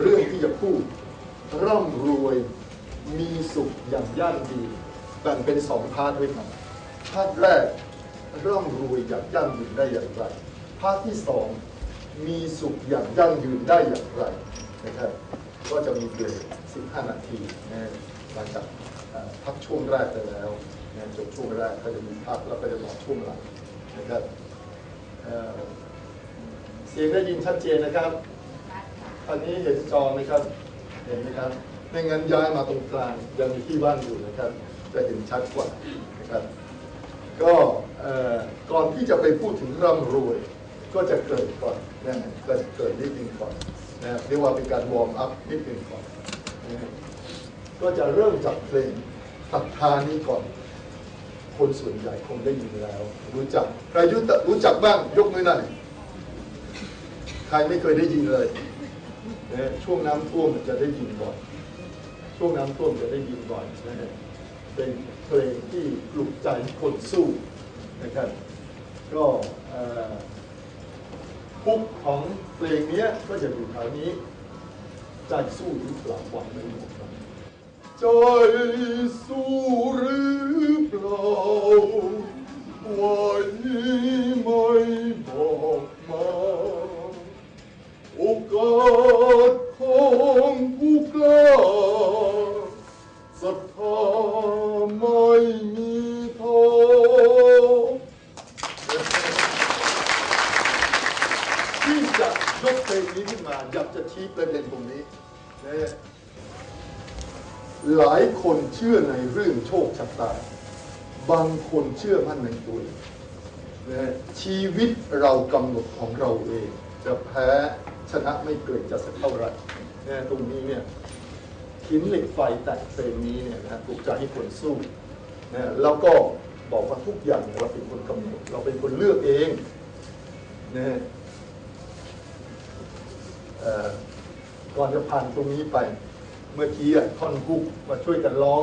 เรื่องที่จะพูด ร่ำรวยมีสุขอย่างยั่งยืนแบ่งเป็นสองพาร์ทด้วยกันพาร์ทแรกร่ำรวยอย่างยั่งยืนได้อย่างไรพาร์ทที่สองมีสุขอย่างยั่งยืนได้อย่างไรนะครับก็จะมีเบรก15 นาทีนะหลังจากพักช่วงแรกไปแล้วนะจบช่วงแรกก็จะมีพักแล้วก็จะต่อช่วงหลังนะครับเสียงได้ยินชัดเจนนะครับ อันนี้เห็นจอไหมครับ เห็นไหมครับไม่งั้นย้ายมาตรงกลางยังมีที่ว่างอยู่นะครับ จะเห็นชัดกว่านะครับ ก็เอ่อก่อนที่จะไปพูดถึงร่ำรวย ก็จะเกิดก่อนนะก็จะเกิดนิดนึงก่อนนะเรียกว่าเป็นการวอร์มอัพนิดนึงก่อนนะก็จะเริ่มจากเพลงศรัทธานี้ก่อน คนส่วนใหญ่คงได้ยินแล้ว รู้จักใครรู้จักรู้จักบ้างยกมือหน่อยใครไม่เคยได้ยินเลย นะช่วงน้ำท่วมจะได้ยินบ่อย ช่วงน้ำท่วมจะได้ยินบ่อยนะฮะเป็นเพลงที่ปลุกใจคนสู้นะครับ ก็เอ่อฮุกของเพลงนี้ก็จะอยู่แถวนี้ ใจสู้หรือเปล่าวันไม่หมดใจสู้หรือเปล่าวันนี้ไม่บอกมา โอกาสของผู้กล้าศรัทธาไม่มีท้อที่จะยกเพลงนี้ขึ้นมาอยากจะชี้ประเด็นตรงนี้ หลายคนเชื่อในเรื่องโชคชะตา บางคนเชื่อมั่นในตัวเองชีวิตเรากำหนดของเราเอง จะแพ้ชนะไม่เกิดจะสักเท่าไหร่นะตรงนี้เนี่ยหินเหล็กไฟแต่เพลงนี้เนี่ยนะปลุกใจให้คนสู้นะแล้วก็บอกว่าทุกอย่างเนี่ยเราเป็นคนกำหนดเราเป็นคนเลือกเองนี่ก่อนจะผ่านตรงนี้ไป เมื่อกี้อะท่อนฮุกมาช่วยกันร้อง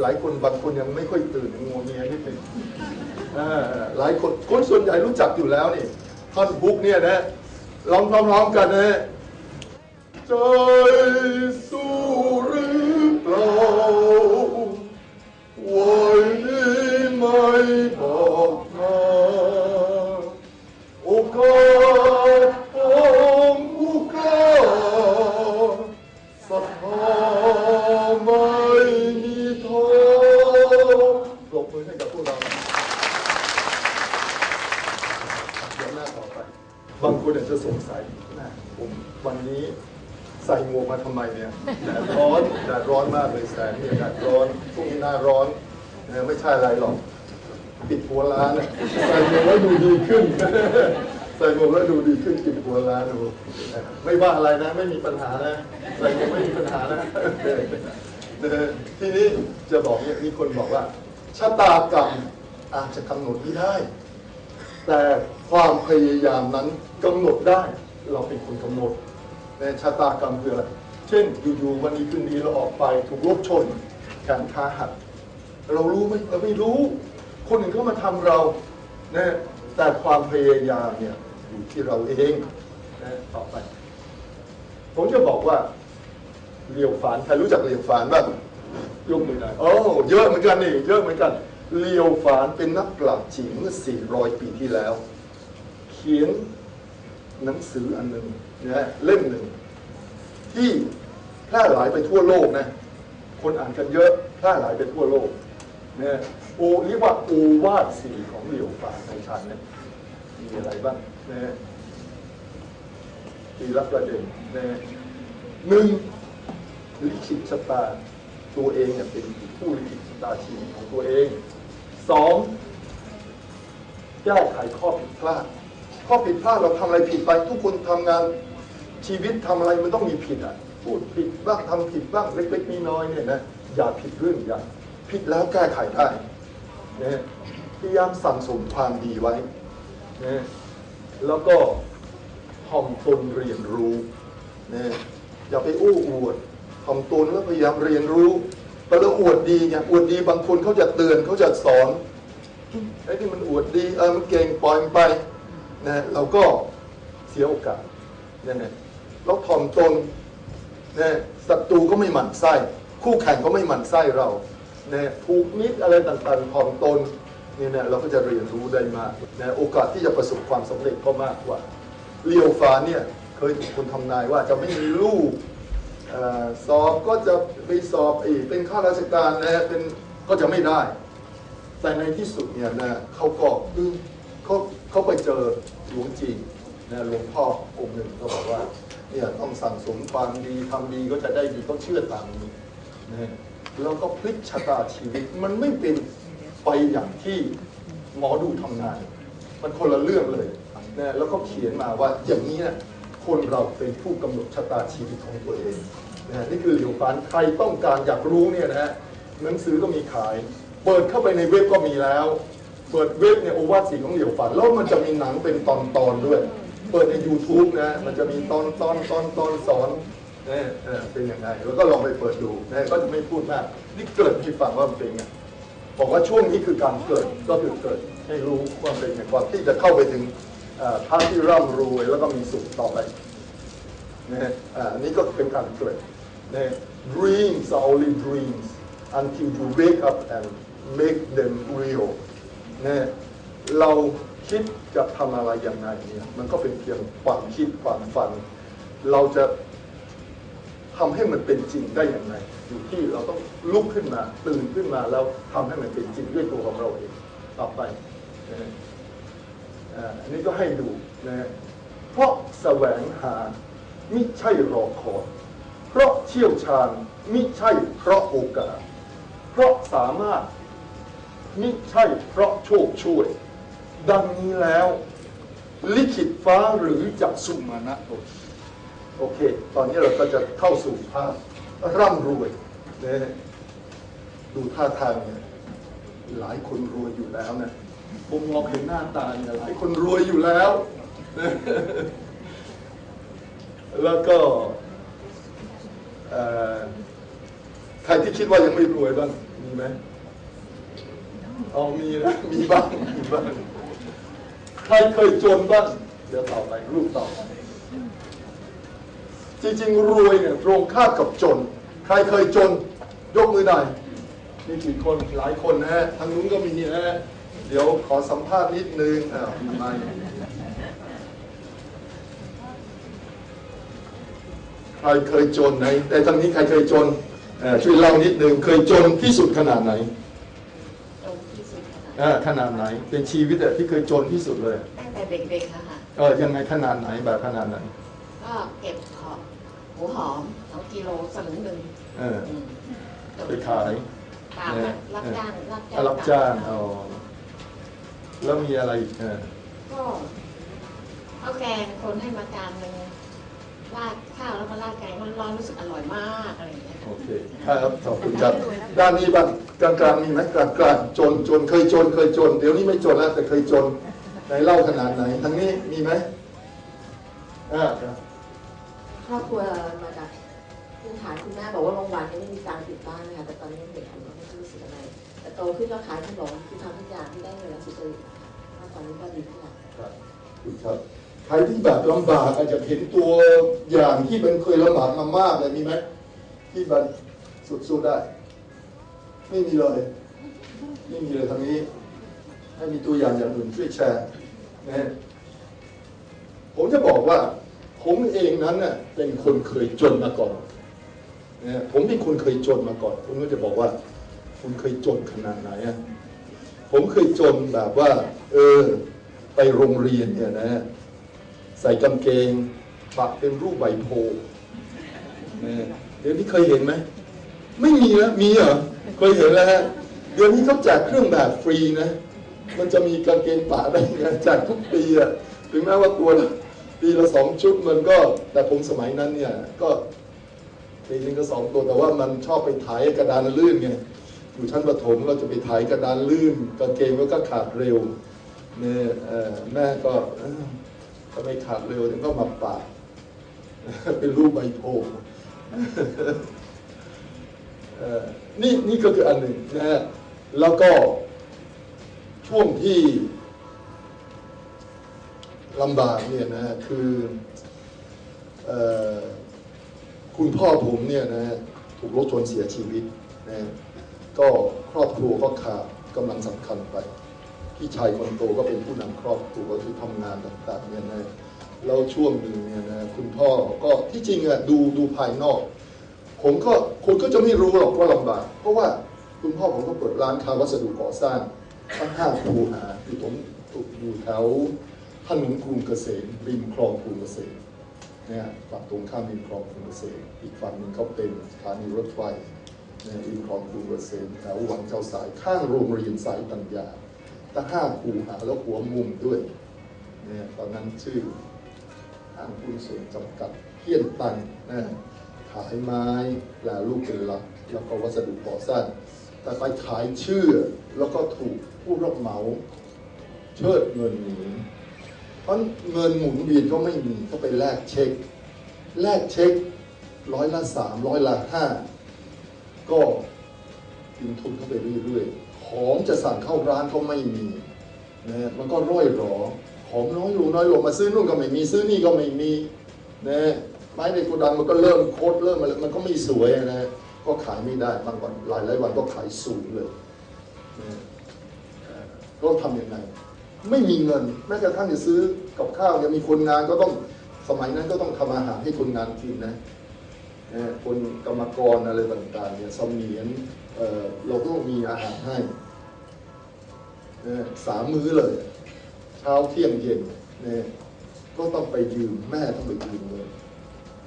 หลายคนบางคนยังไม่ค่อยตื่นงวงเงียนิดหนึ่งหลายคนคนส่วนใหญ่รู้จักอยู่แล้วนี่ ท่อนบุกเนี่ยนะร้องพร้อมๆกันนะใจสู้หรือเปล่าวันนี้ไม่บอก ไมเนี่ยแดดร้อนแดดร้อนมากเลยแสงเนี่ยแดดร้อนช่วงนี้หน้าร้อนนะไม่ใช่อะไรหรอก ปิดหัวร้านใส่หมวกแล้วดูดีขึ้นใส่หมวกแล้วดูดีขึ้นปิดหัวร้านดูไม่ว่าอะไรนะ ไม่มีปัญหานะใส่หมวกไม่มีปัญหานะนะทีนี้จะบอกเนี่ยมีคนบอกว่าชะตากรรมอาจจะกำหนดไม่ได้ แต่ความพยายามนั้นกำหนดได้ เราเป็นคนกำหนดในชะตากรรมคืออะไร เช่นอยู่ๆวันนี้คืนดีเราออกไปถูกรถชนแขนขาหักเรารู้ไหมเราไม่รู้ คนอื่นเข้ามาทำเรานะแต่ความพยายามเนี่ยอยู่ที่เราเองนะต่อไป ผมจะบอกว่าเลียวฝานใครรู้จักเลียวฝานบ้างยกมือหน่อยโอ้เยอะเหมือนกันนี่เยอะเหมือนกันเลียวฝานเป็นนักปราชญ์จีนเมื่อ 400 ปีที่แล้ว เขียนหนังสืออันหนึ่งนะเล่มหนึ่ง ที่แพร่หลายไปทั่วโลกนะ คนอ่านกันเยอะแพร่หลายไปทั่วโลกนะโอเรียกว่าโอวาทสีของเหลียวฝาในชั้นเนี่ยมีอะไรบ้างนะทีละประเด็นนะหนึ่งลิขิตชะตาตัวเองเนี่ยเป็นผู้ลิขิตชะตาชีวิตของตัวเองสองแก้ไขข้อผิดพลาด ข้อผิดพลาดเราทำอะไรผิดไป ทุกคนทำงาน ชีวิตทำอะไรมันต้องมีผิดอะพูดผิดบ้างทำผิดบ้างเล็กๆน้อยๆเนี่ยนะอย่าผิดเรื่องใหญ่ผิดแล้วแก้ไขได้นะพยายามสั่งสมความดีไว้นะแล้วก็ถ่อมตนเรียนรู้นะอย่าไปอู้อวดถ่อมตนแล้วพยายามเรียนรู้แต่เราอวดดีไงอวดดีบางคนเขาจะเตือนเขาจะสอนไอ้ที่มันอวดดีเออมันเก่งปล่อยมันไปนะเราก็เสียโอกาสนะฮะ เราถ่อมตนนะศัตรูก็ไม่หมั่นไส้ คู่แข่งก็ไม่หมั่นไส้เรานะถูกมิตรอะไรต่างๆถ่อมตนเนี่ยนะเราก็จะเรียนรู้ได้มากนะโอกาสที่จะประสบความสำเร็จก็มากกว่าเลียวฟ้าเนี่ยเคยถูกคนทำนายว่าจะไม่มีลูกอสอบก็จะไปสอบอีกเป็นข้าราชการนะเป็นก็จะไม่ได้ แต่ในที่สุดเนี่ยนะเขาก็อืมเขาเขาไปเจอหลวงจีนนะหลวงพ่อองค์หนึ่งเขาบอกว่า เนี่ยต้องสั่งสมความดีทำดีก็จะได้ดีต้องเชื่อตามนี้นะแล้วก็พลิกชะตาชีวิตมันไม่เป็นไปอย่างที่หมอดูทำนายมันคนละเรื่องเลยนะแล้วก็เขียนมาว่าอย่างนี้นะคนเราเป็นผู้กำหนดชะตาชีวิตของตัวเองนะนี่คือเหลียวฟานใครต้องการอยากรู้เนี่ยนะฮะหนังสือก็มีขาย เปิดเข้าไปในเว็บก็มีแล้ว เปิดเว็บเนี่ยโอวาทสีของเหลียวฟานแล้วมันจะมีหนังเป็นตอนๆด้วย เปิดใน YouTube นะ มันจะมีตอนตอนตอนตอนสอนนะเออเป็นยังไง แล้วก็ลองไปเปิดดูนะก็จะไม่พูดมาก นี่เกิดให้ฟังว่ามันเป็นไงบอกว่าช่วงนี้คือการเกิดก็คือเกิดให้รู้ว่าเป็นอย่างก่อนที่จะเข้าไปถึงเอ่อภาพที่ร่ำรวยแล้วก็มีสุขต่อไปนะฮะอ่าอันนี้ก็เป็นการเกิดนะ dreams are only dreams until you wake up and make them real นะเรา คิดจะทำอะไรยังไงเนี่ยมันก็เป็นเพียงความคิดความฝัน เราจะทำให้มันเป็นจริงได้อย่างไรอยู่ที่เราต้องลุกขึ้นมาตื่นขึ้นมาแล้วทำให้มันเป็นจริงด้วยตัวของเราเองต่อไปอันนี้ก็ให้ดูนะฮะเพราะแสวงหามิใช่รอคอยเพราะเชี่ยวชาญมิใช่เพราะโอกาส เพราะสามารถมิใช่เพราะโชคช่วย ดังนี้แล้ว ลิขิตฟ้าหรือจักสุมานะโอเคโอเค ตอนนี้เราก็จะเข้าสู่ภาพร่ำรวยนะฮะดูท่าทางเนี่ยหลายคนรวยอยู่แล้วนะผมมองเห็นหน้าตาเนี่ยหลายคนรวยอยู่แล้ว แล้วก็ใครที่คิดว่ายังไม่รวยบ้าง มีไหมเอามีนะมีบ้างมีบ้าง ใครเคยจนบ้างเดี๋ยวต่อไปรูปต่อไปจริงๆ รวยเนี่ยตรงข้ามกับจน ใครเคยจน ยกมือหน่อยมีกี่คนหลายคนนะฮะทางนู้นก็มีนะฮะเดี๋ยวขอสัมภาษณ์นิดนึงอ่ามีไหมใครเคยจนไหน แต่ทางนี้ใครเคยจนช่วยเล่านิดนึงเคยจนที่สุดขนาดไหน ตรงที่สุดขนาด เอ่อขนาดไหน เป็นชีวิตอะที่เคยจนที่สุดเลย ตั้งแต่เด็กๆอะค่ะ เออยังไงขนาดไหนแบบขนาดไหน ก็เก็บหอมหูหอมสองกิโลสลึงหนึ่งเอออืมไปขาย ตามรับจ้างรับจ้างอะรับจ้างอ๋อแล้วมีอะไรอีกเออก็ข้าวแกงคนให้มาจานหนึ่ง ราดข้าวแล้วก็ราดแกงร้อนๆรู้สึกอร่อยมากอะไรอย่างเงี้ยโอเคครับขอบคุณครับ ด้านนี้บ้างกลางกลางๆมีไหมกลางกลางๆจนจนเคยจนเคยจน เดี๋ยวนี้ไม่จนแล้วแต่เคยจนไหนเล่าขนาดไหนทางนี้มีไหมอ่าครับครอบครัวมาจากพื้นฐานคุณแม่บอกว่าโรงพยาบาลนี้ไม่มีการปิดบ้านนะคะแต่ตอนนี้เด็กอยู่ก็ไม่รู้สึกอะไรแต่โตขึ้นก็ขายขนมคือทำทุกอย่างที่ได้เงินแล้วสุจริตนะคะตอนนี้ก็ดีขึ้นแล้วครับคุณครับ ใครที่แบบลำบากอาจจะเห็นตัวอย่างที่มันเคยลำบากมามากเลยมีไหมที่มันสุดๆได้ ไม่มีเลยไม่มีเลยทางนี้ ให้มีตัวอย่างอย่างอื่นช่วยแชร์นะผมจะบอกว่า ผมเองนั้นเน่ะเป็นคนเคยจนมาก่อนนะผมเป็นคนเคยจนมาก่อนคุณก็จะบอกว่า คุณเคยจนขนาดไหนอะผมเคยจนแบบว่า เออ ไปโรงเรียนเนี่ยนะ ใส่กางเกงปักเป็นรูปใบโพเดี๋ยวนี้เคยเห็นไหม ไม่มีนะมีเหรอ เคยเห็นแล้วฮะ เดี๋ยวนี้เขาแจกเครื่องแบบฟรีนะ มันจะมีกางเกงป่าได้ไงแจกทุกปีอะถึงแม้ว่าตัวละปีละสองชุดมันก็ แต่ผมสมัยนั้นเนี่ย ก็ปีนึงก็สองตัวแต่ว่ามันชอบไปถ่ายกระดานลื่นไง อยู่ชั้นประถมเราจะไปถ่ายกระดานลื่นกางเกงมันก็ขาดเร็วเนี่ยแม่ก็ เอ้าทำไมขาดเร็วถึงก็มาปาดเป็นรูปใบโพธิ์เอ่อนี่นี่ก็คืออันหนึ่งนะฮะแล้วก็ช่วงที่ลำบากเนี่ยนะฮะคืออคุณพ่อผมเนี่ยนะฮะถูกรถชนเสียชีวิตนะฮะก็ครอบครัวก็ขาดกำลังสำคัญไป พี่ชายคนโตก็เป็นผู้นำครอบครัวที่ทำงานต่างๆเนี่ยนะแล้วช่วงหนึ่งเนี่ยนะคุณพ่อก็ที่จริงอะดูดูภายนอก ผมก็คนก็จะไม่รู้หรอกว่าลำบาก เพราะว่าคุณพ่อผมก็เปิดร้านค้าวัสดุก่อสร้างตั้งห้างคูหาอยู่ตรงอยู่แถวถนนกรุงเกษมริมคลองกรุงเกษมเนี่ยฝั่งตรงข้ามริมคลองกรุงเกษมอีกฝั่งหนึ่งเขาเป็นสถานีรถไฟเนี่ยริมคลองกรุงเกษมแถววังเจ้าสายข้างโรงเรียนสายปัญญา ตั้งห้าคูหาแล้วหัวมุมด้วยเนี่ยตอนนั้นชื่อห้างหุ้ส่วนจำกัดเพี้ยนตันนะขายไม้แปลรูปเป็นหลักแล้วก็วัสดุก่อสร้างแต่ไปขายชื่อแล้วก็ถูกผู้รับเหมาเชิดเงินหนีเพราะเงินหมุนเวียนก็ไม่มีก็ไปแลกเช็ค แลกเช็คร้อยละสามร้อยละห้าก็กินทุนเข้าไปเรื่อยๆ ของจะสั่งเข้าร้านก็ไม่มีนะมันก็ร่อยหรอ ของน้อยลงน้อยลงมาซื้อนู่นก็ไม่มีซื้อนี่ก็ไม่มีนะไม้ในโกดังมันก็เริ่มโคตรเริ่มอะไรมันก็ไม่สวยนะก็ขายไม่ได้บางวันหลายหลายวันก็ขายสูงเลยนี่ก็ทำยังไง ไม่มีเงินแม้กระทั่งจะซื้อกับข้าวเนี่ยมีคนงานก็ต้องสมัยนั้นก็ต้องทำอาหารให้คนงานกินนะนะคนกรรมกรอะไรต่างๆเนี่ยเสมียน เเราก็มีอาหารให้สามมื้อเลย เช้าเที่ยงเย็นเนี่ยก็ต้องไปยืมแม่ต้องไปยืมเงิน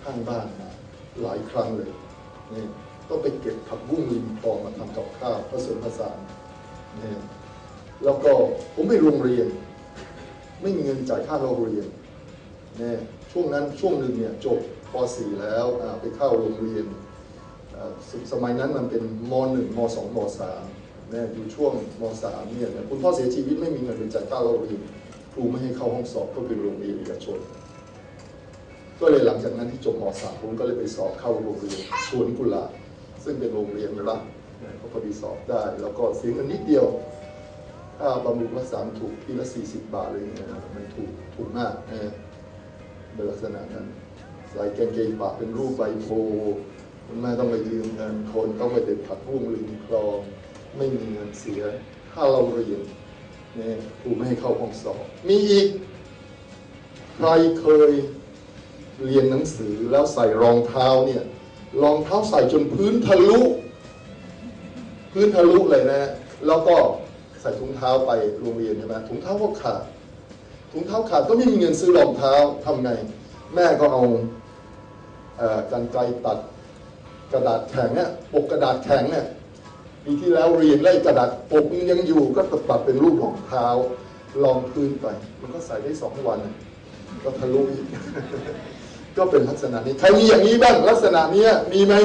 ข้างบ้านมาหลายครั้งเลยเนี่ยต้องไปเก็บผักบุ้งริมคลองมาทำกับข้าวผสมผสานเนี่ยแล้วก็ผมไปโรงเรียน ไม่มีเงินจ่ายค่าโรงเรียนเนี่ยช่วงนั้นช่วงหนึ่งเนี่ยจบป .4 แล้วไปเข้าโรงเรียน สสมัยนั้นมันเป็นม .1 ม .2 ม .3 เนี่ยอยู่ช่วงม .3 เนี่ยคุณพ่อเสียชีวิตไม่มีเงินไปจ่ายค่าโรงเรียนครูไม่ให้เข้าห้องสอบก็เป็นโรงเรียนเอกชน ก็เลยหลังจากนั้นที่จบม .3 ผมก็เลยไปสอบเข้าโรงเรียนสวนกุหลาบซึ่งเป็นโรงเรียนรัฐก็พอดีสอบได้ แล้วก็เสียเงินนิดเดียวค่าบำรุงรักษาถูกทีละ 40 บาทเลยนะมันถูกถูกมากนะในลักษณะนั้นใส่กางเกงปะเป็นรูปใบโพ คุณแม่ต้องไปยืมเงินคนต้องไปเด็ดผักบุ้งริมคลอง ไม่มีเงินเสีย ถ้าเราเรียนเนี่ยครูไม่ให้เข้าห้องสอบ มีอีก ใครเคยเรียนหนังสือแล้วใส่รองเท้าเนี่ยรองเท้าใส่จนพื้นทะลุ พื้นทะลุเลยนะ แล้วก็ใส่ถุงเท้าไปโรงเรียนใช่ไหมถุงเท้าก็ขาดถุงเท้าขาดก็ไม่มีเงินซื้อรองเท้าทำไง แม่ก็เอาเอ่อกันไกรตัด กระดาษแข็งเนี่ยปกกระดาษแข็งเนี่ยปีที่แล้วเรียนไล่กระดาษปกยังอยู่ก็ตัดเป็นรูปรองเท้ารองพื้นไป มันก็ใส่ได้สองวัน ก็ทะลุอีกก็เป็นลักษณะนี้ใครมีอย่างนี้บ้างลักษณะเนี้ยมีไหม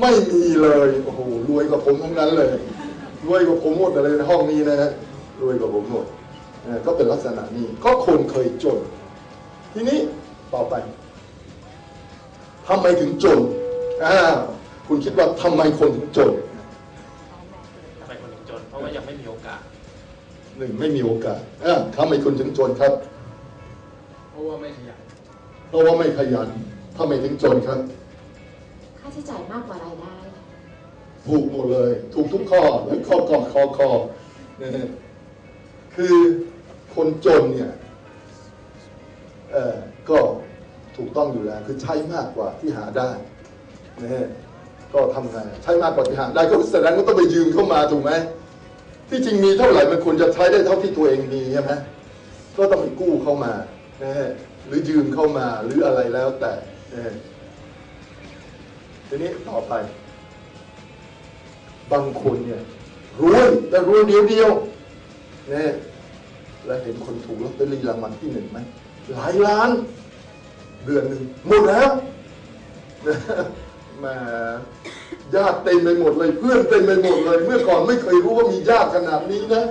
ไม่มีเลยโอ้โหรวยกว่าผมทั้งนั้นเลยรวยกว่าผมหมดเลยในห้องนี้นะฮะรวยกว่าผมหมดก็เป็นลักษณะนี้ ก็คนเคยจน ทีนี้ต่อไปทำไมถึงจน อ่าคุณคิดว่าทำไมคนถึงจนทำไมคนถึงจน เพราะว่ายังไม่มีโอกาสหนึ่งไม่มีโอกาสอ่าทำไมคนถึงจนครับ เพราะว่าไม่ขยัน เพราะว่าไม่ขยันทำไมถึงจนครับ ค่าใช้จ่ายมากกว่ารายได้ถูกหมดเลย ถูกทุกข้อและข้อกอดคอคอนะฮะคือคนจนเนี่ยเอ่อก็ถูกต้องอยู่แล้ว คือใช้มากกว่าที่หาได้ นะฮะก็ทำไงใช้มากกว่าที่หาได้ก็แสดงว่าต้องไปยืมเข้ามาถูกไหมที่จริงมีเท่าไหร่มันควรจะใช้ได้เท่าที่ตัวเองมีใช่ไหมก็ต้องไปกู้เข้ามานะฮะหรือยืมเข้ามาหรืออะไรแล้วแต่นะฮะทีนี้ต่อไป บางคนเนี่ยรวยแต่รวยเดียวเดียวนี่ยแล้วเห็นคนถูกลอตเตอรี่รางวัลที่หนึ่งไหมหลายล้าน เดือนหนึ่งหมดแล้ว มาญาติเต็มไปหมดเลย เพื่อนเต็มไปหมดเลย เมื่อก่อนไม่เคยรู้ว่ามีญาติขนาดนี้นะ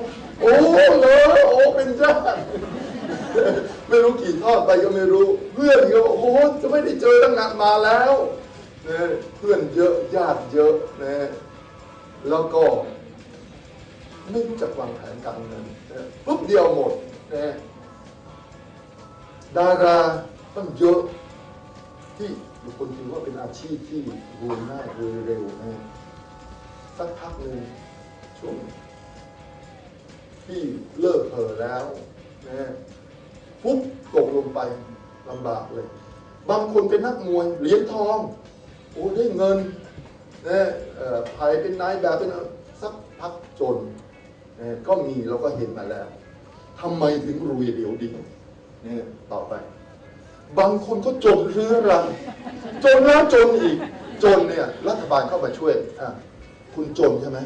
โอ้เลยโอ้เป็นญาติไม่รู้กี่ทอดไปก็ไม่รู้ เพื่อนก็บอกโอ้จะไม่ได้เจอตั้งนานมาแล้วนะเพื่อนเยอะญาติเยอะนะแล้วก็ไม่รู้จักวางแผนการเงินปุ๊บเดียวหมดนะดาราต้องเยอะที่ คคลถือว่าเป็นอาชีพที่รวยง่ายรวยเร็วนะสักพักหนึ่งช่วงที่เลิกเผลอแล้วนะปุ๊บตกลงไปลำบากเลย บางคนเป็นนักมวยเหรียญทองโอ้ได้เงินนะเอ่อภายเป็นนายแบบเป็นสักพักจนนะก็มีเราก็เห็นมาแล้วทำไมถึงรวยเดี๋ยวดีเนี่ยต่อไป บางคนก็จนเรื้อรังจนแล้วจนอีก จนเนี่ยรัฐบาลเข้ามาช่วยอะคุณจนใช่ไหม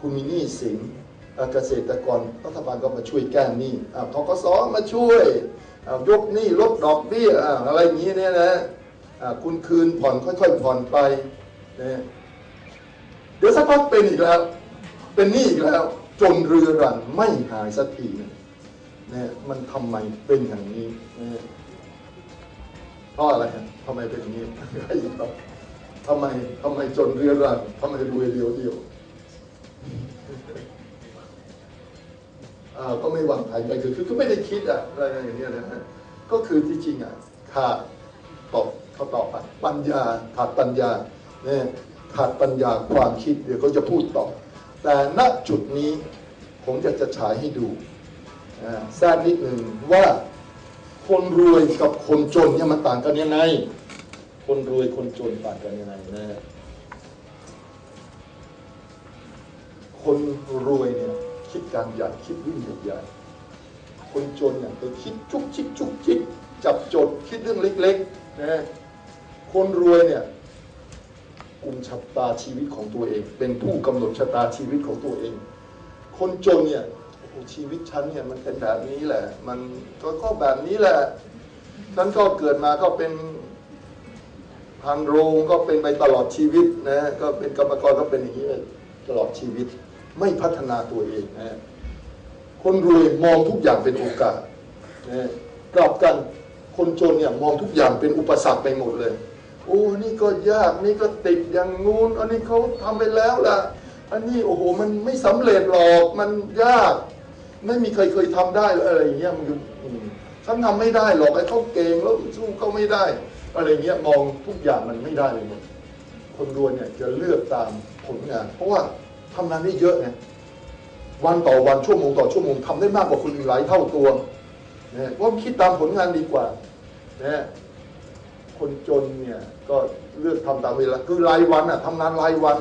คุณมีหนี้สินเกษตรกรรัฐบาลก็มาช่วยแก้หนี้อะทกสมาช่วยยกหนี้ลดดอกเบี้ยอะไรอย่างนี้เนี่ยนะอะคุณคืนผ่อนค่อยๆผ่อนไปนะเดี๋ยวสักพักเป็นอีกแล้ว เป็นหนี้อีกแล้ว จนเรื้อรังไม่หายสักทีนะเนี่ยมันทำไมเป็นอย่างนี้นะ เพราะอะไรฮะทำไมเป็นอย่างนี้ใครตอบทำไมทำไมจนเรื้อรังทำไมรวยเดียวเดียวอ่าก็ไม่หวางแผนไปคือคือก็ไม่ได้คิดอะอะไรอย่างเงี้ยนะฮะก็คือที่จริงอะขาดตอบเขาตอบไปปัญญาขาดปัญญาเนี่ยขาดปัญญาความคิดเดี๋ยวเขาจะพูดต่อ แต่ณจุดนี้ผมจะจะฉายให้ดูแทรกนิดหนึ่งว่า คนรวยกับคนจนเนี่ยมันต่างกันยังไง คนรวยคนจนต่างกันยังไงนะคนรวยเนี่ยคิดการใหญ่คิดวิ่งใหญ่คนจนเนี่ยไปคิดจุกจิกจุกจิกจับจดคิดเรื่องเล็กๆนะคนรวยเนี่ยกุมชะตาชีวิตของตัวเอง เป็นผู้กำหนดชะตาชีวิตของตัวเอง คนจนเนี่ย ชีวิตฉันเนี่ยมันเป็นแบบนี้แหละ มันก็ก็แบบนี้แหละ ฉันก็เกิดมาก็เป็นพันโรงก็เป็นไปตลอดชีวิตนะก็เป็นกรรมกรก็เป็นอย่างนี้ไปตลอดชีวิต ไม่พัฒนาตัวเองนะคนรวยมองทุกอย่างเป็นโอกาสนะกลับกันคนจนเนี่ยมองทุกอย่างเป็นอุปสรรคไปหมดเลย โอ้นี่ก็ยากนี่ก็ติดอย่างงูนอันนี้เขาทำไปแล้วล่ะ อันนี้โอ้โหมันไม่สำเร็จหรอกมันยาก ไม่มีใครเคยทำได้อะไรอย่างเงี้ยมันฉันทำไม่ได้หรอกไอ้เขาเก่งแล้วสู้เขาไม่ได้ อะไรเงี้ยมองทุกอย่างมันไม่ได้เลยหมดคนรวยเนี่ยจะเลือกตามผลงาน เพราะว่าทำงานได้เยอะไงวันต่อวันชั่วโมงต่อชั่วโมงทำได้มากกว่าคนอื่นหลายเท่าตัวนะเพราะคิดตามผลงานดีกว่านะคนจนเนี่ยก็เลือกทำตามเวลาคือรายวันอะทำงานรายวัน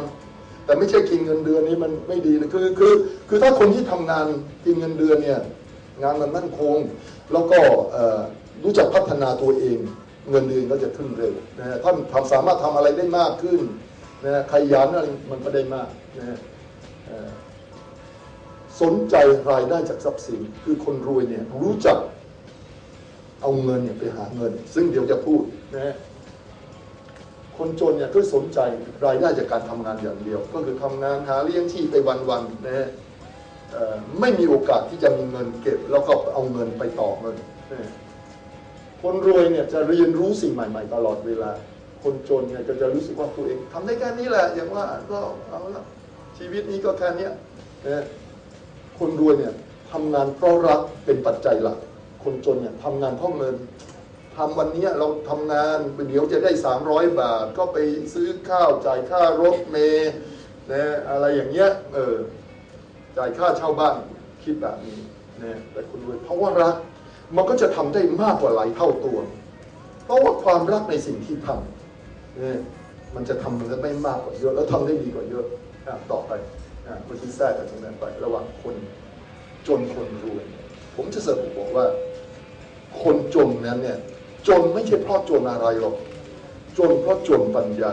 แต่ไม่ใช่กินเงินเดือนนี้มันไม่ดีนะคือคือคือถ้าคนที่ทำงานกินเงินเดือนเนี่ยงานมันมั่นคง แล้วก็รู้จักพัฒนาตัวเอง เงินเดือนก็จะขึ้นเร็วนะฮะท่าทำสามารถทำอะไรได้มากขึ้นนะฮะขยันอะไรมันก็ได้มากนะฮะสนใจรายได้จากทรัพย์สินคือคนรวยเนี่ยรู้จักเอาเงินเนี่ยไปหาเงิน ซึ่งเดี๋ยวจะพูดนะฮะ คนจนเนี่ยก็สนใจรายได้จากการทำงานอย่างเดียว ก็คือทำงานหาเลี้ยงชีพไปวันๆนะฮะไม่มีโอกาสที่จะมีเงินเก็บ แล้วก็เอาเงินไปต่อเงิน คนรวยเนี่ยจะเรียนรู้สิ่งใหม่ ๆ ตลอดเวลา คนจนเนี่ยก็จะรู้สึกว่าตัวเองทำได้แค่นี้แหละอย่างว่าก็เอาละชีวิตนี้ก็แค่นี้นะคนรวยเนี่ยทำงานเพราะรักเป็นปัจจัยหลัก คนจนเนี่ยทำงานเพราะเงิน ทำวันนี้เราทำงานเดี๋ยวจะได้ 300 บาท ก็ไปซื้อข้าวจ่ายค่ารถเมย์นะอะไรอย่างเงี้ยเออจ่ายค่าเช่าบ้านคิดแบบนี้นะแต่คนรวยเพราะว่ารักมันก็จะทำได้มากกว่าหลายเท่าตัว เพราะว่าความรักในสิ่งที่ทำเนี่ยมันจะทำมันได้มากกว่าเยอะ แล้วทำได้ดีกว่าเยอะอะต่อไปอะเมื่อกี้แทรกกันตรงนั้นไประหว่างคนจนคนรวย ผมจะสรุปบอกว่า คนจนนั้นเนี่ย จนไม่ใช่เพราะจนอะไรหรอกจนเพราะจนปัญญา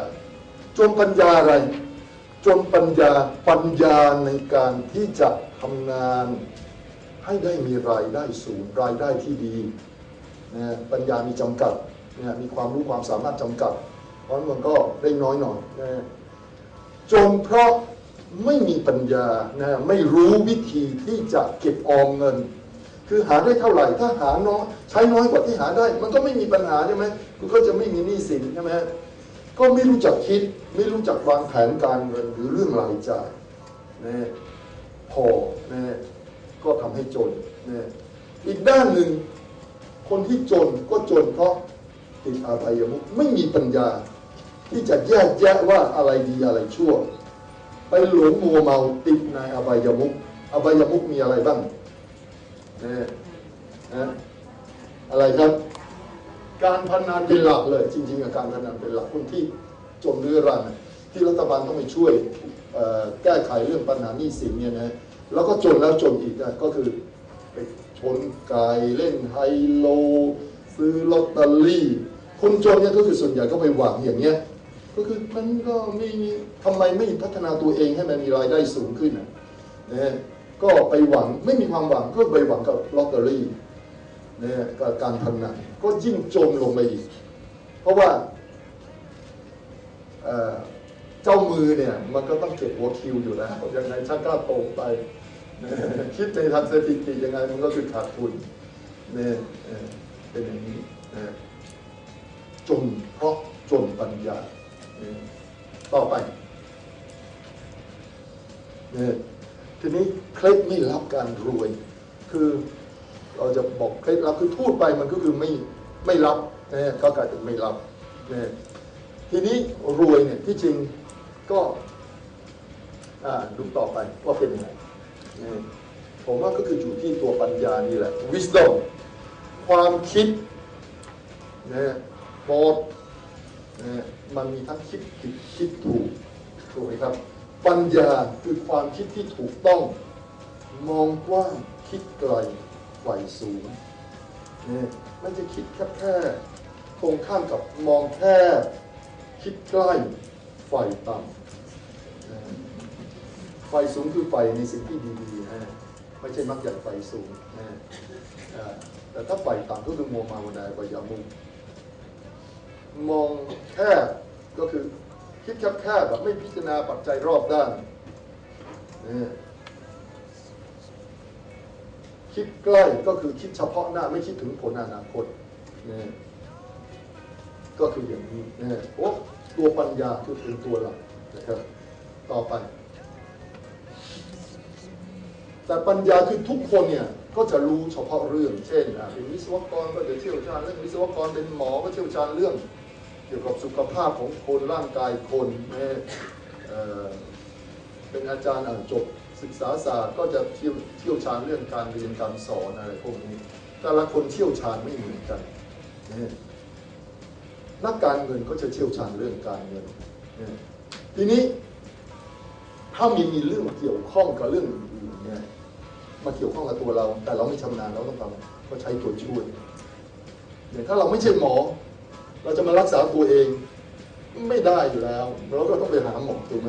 จนปัญญาอะไร จนปัญญาปัญญาในการที่จะทำงาน ให้ได้มีรายได้สูงรายได้ที่ดีนะปัญญามีจำกัดนะมีความรู้ความสามารถจำกัด เพราะนั้นมันก็ได้น้อยหน่อยนะจนเพราะไม่มีปัญญานะไม่รู้วิธีที่จะเก็บออมเงิน คือหาได้เท่าไหร่ ถ้าหาน้อยใช้น้อยกว่าที่หาได้ มันก็ไม่มีปัญหาใช่ไหมคุณก็จะไม่มีหนี้สินใช่ไหมก็ไม่รู้จักคิด ไม่รู้จักวางแผนการเงินหรือเรื่องรายจ่ายนะพอนะก็ทำให้จนนะอีกด้านหนึ่ง คนที่จนก็จนเพราะติดอาบายมุขไม่มีปัญญา ที่จะแยกแยะว่าอะไรดีอะไรชั่ว ไปหลงมัวเมาติดในอบายมุขอบายมุขมีอะไรบ้าง นะอะไรครับ การพนันเป็นหลักเลย จริงๆอะการพนันเป็นหลักคนที่จมเรื้อรังที่รัฐบาลต้องไปช่วยแก้ไขเรื่องปัญหาหนี้สินเนี่ยนะแล้วก็จนแล้วจนอีกนะก็คือไปชนไก่เล่นไฮโล ซื้อลอตเตอรี่คนจนเนี่ยก็คือส่วนใหญ่ก็ไปหวังอย่างเงี้ยก็คือมันก็ไม่มีทำไมไม่พัฒนาตัวเองให้มันมีรายได้สูงขึ้นนะนะฮะ ก็ไปหวังไม่มีความหวังก็ไปหวังกับลอตเตอรี่นะฮะกับการพนันก็ยิ่งจมลงไปอีก เพราะว่าเจ้ามือเนี่ยมันก็ต้องเก็บหัวคิวอยู่แล้วยังไงชักกล้าโตไป คิดในทางสถิติยังไงมันก็คือขาดทุนเนี่ยเป็นอย่างนี้จนเพราะจนปัญญาต่อไป ล็ดไม่รับการรวย คือเราจะบอกเคล็ดลับคือพูดไปมันก็คือไม่ไม่รับนะก็กลายเป็นไม่รับนะทีนี้รวยเนี่ยที่จริงก็อ่าดูต่อไปว่าเป็นยังไงนะผมว่าก็คืออยู่ที่ตัวปัญญานี่แหละ wisdom ความคิดนะพอนะมันมีทั้งคิดผิดคิดถูกถูกไหมครับ ปัญญาคือความคิดที่ถูกต้อง มองกว้างคิดไกลไฟสูงเนี่ยไม่จะคิดแค่แค่ตรงข้ามกับมองแค่คิดใกล้ไฟต่ำไฟสูงคือไฟในสิ่งที่ดีๆนะไม่ใช่มักใหญ่ไฟสูงนะแต่ถ้าไฟต่ำก็คือมัวมาวันใดไปยามุงมองแค่ก็คือคิดแคบๆแบบไม่พิจารณาปัจจัยรอบด้านนะ คิดใกล้ก็คือคิดเฉพาะหน้าไม่คิดถึงผลอนาคตนะก็คืออย่างนี้นะโอ้ตัวปัญญาคือเป็นตัวหลักนะครับ ต่อไป แต่ปัญญาคือทุกคนเนี่ยก็จะรู้เฉพาะเรื่องเช่นอะเป็นวิศวกรก็จะเชี่ยวชาญเรื่องวิศวกรเป็นหมอก็เชี่ยวชาญเรื่อง เกี่ยวกับสุขภาพของคนร่างกายคนนะเอ่อเป็นอาจารย์อะจบ ศึกษาศาสตร์ก็จะเที่ยวเที่ยวชาญเรื่องการเรียนการสอนอะไรพวกนี้ แต่ละคนเชี่ยวชาญไม่เหมือนกันนะนักการเงินก็จะเชี่ยวชาญเรื่องการเงินนะทีนี้ถ้ามีมีเรื่องเกี่ยวข้องกับเรื่องอื่นเนี่ยมาเกี่ยวข้องกับตัวเรา แต่เราไม่ชำนาญเราต้องทำก็ใช้ตัวช่วยเนี่ยถ้าเราไม่ใช่หมอ เราจะมารักษาตัวเองไม่ได้อยู่แล้ว เราก็ต้องไปหาหมอถูกไหม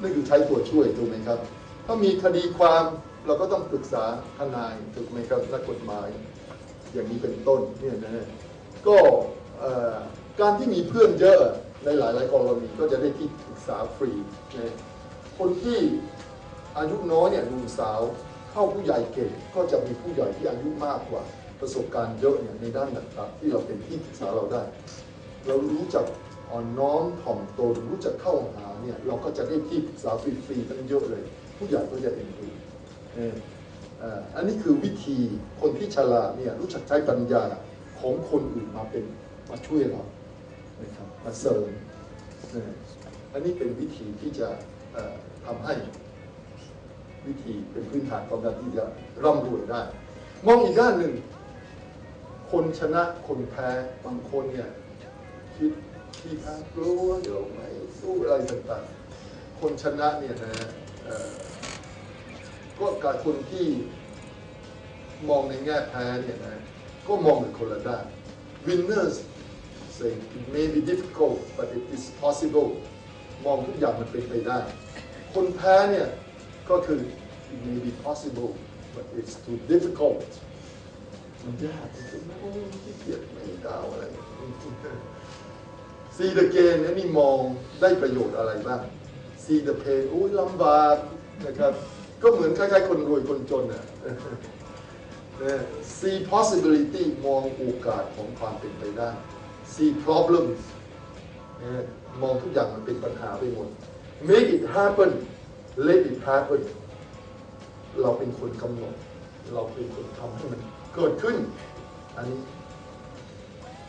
นั่นคือใช้ตัวช่วยถูกไหมครับ ถ้ามีคดีความเราก็ต้องปรึกษาทนายถูกไหมครับนักกฎหมาย อย่างนี้เป็นต้นเนี่ยนะก็การที่มีเพื่อนเยอะในหลาย ๆ กรณีก็จะได้ที่ปรึกษาฟรีนะคนที่อายุน้อยเนี่ยหนุ่มสาวเข้าผู้ใหญ่เก่งก็จะมีผู้ใหญ่ที่อายุมากกว่าประสบการณ์เยอะเนี่ยในด้านต่างๆที่เราเป็นที่ปรึกษาเราได้ เรารู้จักอ่อนน้อมถ่อมตนรู้จักเข้าหาเนี่ยเราก็จะได้ที่ปรึกษาฟรีๆตั้งเยอะเลย ผู้ใหญ่ก็จะเอ็นดูเออเอ่ออันนี้คือวิธีคนที่ฉลาดเนี่ยรู้จักใช้ปัญญาของคนอื่นมาเป็นมาช่วยเรานะครับมาเสริมเอออันนี้เป็นวิธีที่จะเอ่อทำให้วิธีเป็นพื้นฐานของการที่จะร่ำรวยได้ มองอีกด้านหนึ่ง คนชนะคนแพ้บางคนเนี่ยคิดที่ทางกลัวเดี๋ยวไม่สู้อะไรต่างๆ คนชนะเนี่ยนะ ก็กับคนที่มองในแง่แพ้เนี่ยนะก็มองเป็นคนละด้าน winners say it may be difficult but it is possible มองทุกอย่างมันเป็นไปได้ คนแพ้เนี่ยก็คือ it may be possible but it's too difficult มันยากมันไม่ขี้เกียจไม่ดาวอะไร see the gain อันนี้มองได้ประโยชน์อะไรบ้าง see the pain โอ้ยลำบากนะครับก็เหมือนคล้ายๆคนรวยคนจนน่ะนะ see possibility มองโอกาสของความเป็นไปได้ see problems นะมองทุกอย่างมันเป็นปัญหาไปหมด make it happen let it happen เราเป็นคนกำหนด เราเป็นคนทำให้มันเกิดขึ้น อันนี้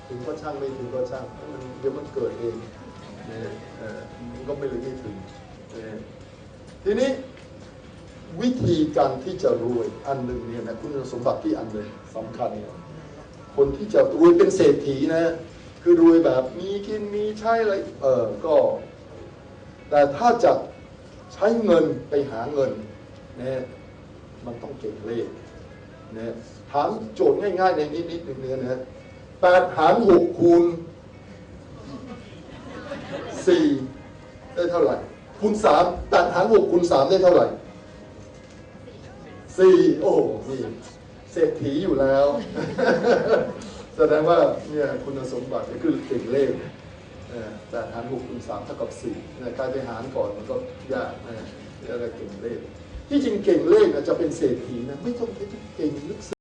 ถึงก็ช่างไม่ถึงก็ช่างมันเดี๋ยวมันเกิดเองนะเออมันก็ไม่เลยไม่ถึง ทีนี้วิธีการที่จะรวยอันหนึ่งเนี่ยนะคุณสมบัติที่อันหนึ่งสำคัญเนี่ยคนที่จะรวยเป็นเศรษฐีนะ คือรวยแบบมีกินมีใช้อะไรเออก็ แต่ถ้าจะใช้เงินไปหาเงินเนี่ยมันต้องเก่งเลขเนี่ยถามโจทย์ง่ายๆในนิดนิดๆหนึ่งเนี่ยนะแปดหารหกคูณสี่ได้เท่าไหร่ คูณสามแปดหารหกคูณสามได้เท่าไหร่สี่โอ้โหนี่เศรษฐีอยู่แล้ว แสดงว่าเนี่ยคุณสมบัติก็คือเก่งเลขเออแต่หารหกคูณสามเท่ากับสี่นะการไปหารก่อนมันก็ยากนะแล้วก็เก่งเลข ที่จริงเก่งเลขนะจะเป็นเศรษฐีนะไม่ต้องเก่งลึกซึ้ง